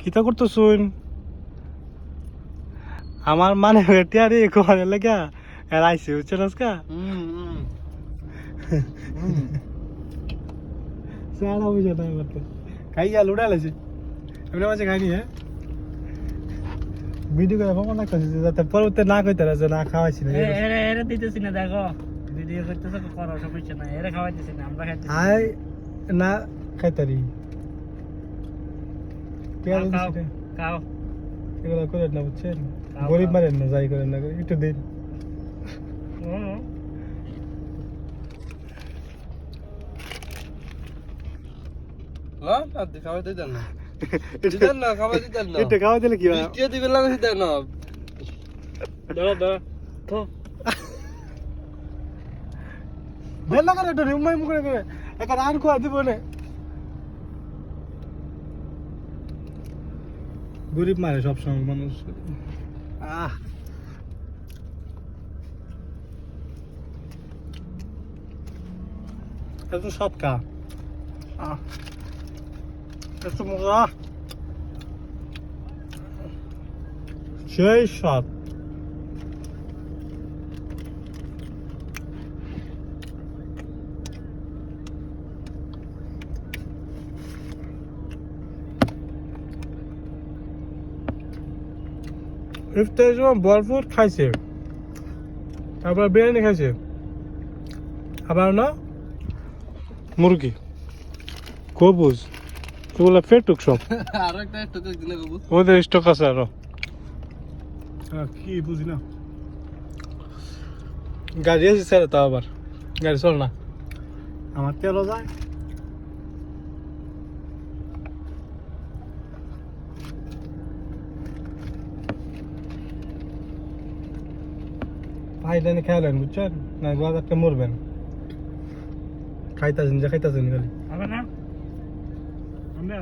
কিতা করতো শুন আমার মানে টিয়ারি কোয়ারে লাগা আর আইসি হুম। হুম। সারা বুঝে না করতে। খাই গেল উড়া লাগছে এমনি মাঝে খাইনি হ্যাঁ? ভিডিও করে ভাবো না কাছে যাতে পরবর্তী না কইতে যে না খাওয়াইছি না এরে এরে দিতেছি না দেখো। ভিডিও করতেছো করো সমস্যা নাই এরে খাওয়াইতেছি না আমরা খাইতেছি আই না খাইতারি। খাও, এগুলো করে না বুঝছেন? গরিব মারেন না যাই করেন না একটু দিন। না। দিতেন না, না। এটা খাওয়া দিলে কি হয়? দিবেন না, দেন না। ধরো ধরো থো। বেল করে কোয়া দিব না। গরিব মারে সবসময় মানুষ। আহ। এত সৎকা কা। এত মজা। সেই স্বাদ ইফতারের সময় বরফুট খাইছে। তারপর বিরিয়ানি খাইছে। আবার না মুরগি। কবুজ। এগুলো পেটুক সব। ওদের স্টক আছে আরও। কি বুঝি না। গাড়ি আছে স্যার তাও আবার। গাড়ি চল না। আমার তেলও যায়। ভাই জানি খেয়ালেন বুঝছেন? না বাজারটা মরবেন। খাইতাছেন যে খাইতাছেন খালি। হবে না? আমরা